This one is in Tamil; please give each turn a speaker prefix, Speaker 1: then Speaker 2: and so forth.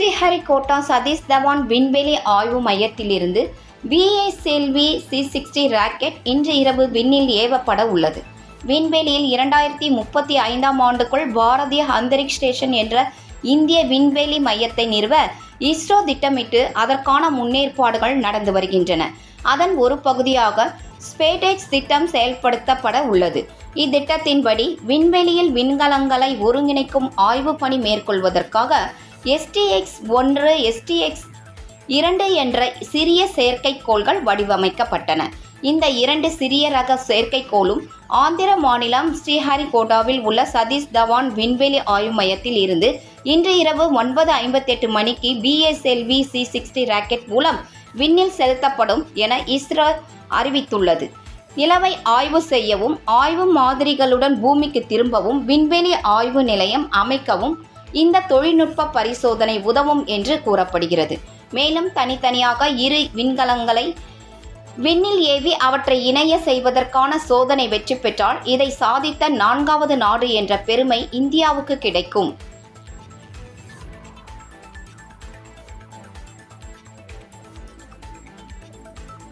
Speaker 1: ஸ்ரீஹரிகோட்டா சதீஷ் தவான் விண்வெளி ஆய்வு மையத்திலிருந்து விஏஎஸ்எல்வி சி சிக்ஸ்டி ராக்கெட் இன்று இரவு விண்ணில் ஏவப்பட உள்ளது. விண்வெளியில் இரண்டாயிரத்தி முப்பத்தி ஐந்தாம் ஆண்டுக்குள் பாரதிய அந்தரிக்ஷ் ஸ்டேஷன் என்ற இந்திய விண்வெளி மையத்தை நிறுவ இஸ்ரோ திட்டமிட்டு அதற்கான முன்னேற்பாடுகள் நடந்து வருகின்றன. அதன் ஒரு பகுதியாக ஸ்பேடேஜ் திட்டம் செயல்படுத்தப்பட உள்ளது. இத்திட்டத்தின்படி விண்வெளியில் விண்கலங்களை ஒருங்கிணைக்கும் ஆய்வு பணி மேற்கொள்வதற்காக எஸ்டிஎக்ஸ் ஒன்று எஸ்டிஎக்ஸ் இரண்டு என்ற சிறிய செயற்கைக்கோள்கள் வடிவமைக்கப்பட்டன. இந்த இரண்டு சிறிய ரக செயற்கைக்கோளும் ஆந்திர மாநிலம் ஸ்ரீஹரிகோட்டாவில் உள்ள சதீஷ் தவான் விண்வெளி ஆய்வு மையத்தில் இருந்து இன்று இரவு ஒன்பது ஐம்பத்தெட்டு மணிக்கு பிஎஸ்எல்வி சி சிக்ஸ்டி ராக்கெட் மூலம் விண்ணில் செலுத்தப்படும் என இஸ்ரோ அறிவித்துள்ளது. நிலவை ஆய்வு செய்யவும் ஆய்வு மாதிரிகளுடன் பூமிக்கு திரும்பவும் விண்வெளி ஆய்வு நிலையம் அமைக்கவும் இந்த தொழில்நுட்ப பரிசோதனை உதவும் என்று கூறப்படுகிறது. மேலும் தனித்தனியாக இரு விண்கலங்களை விண்ணில் ஏவி அவற்றை இணைய செய்வதற்கான சோதனை வெற்றி பெற்றால் இதை சாதித்த நான்காவது நாடு என்ற பெருமை இந்தியாவுக்கு கிடைக்கும்.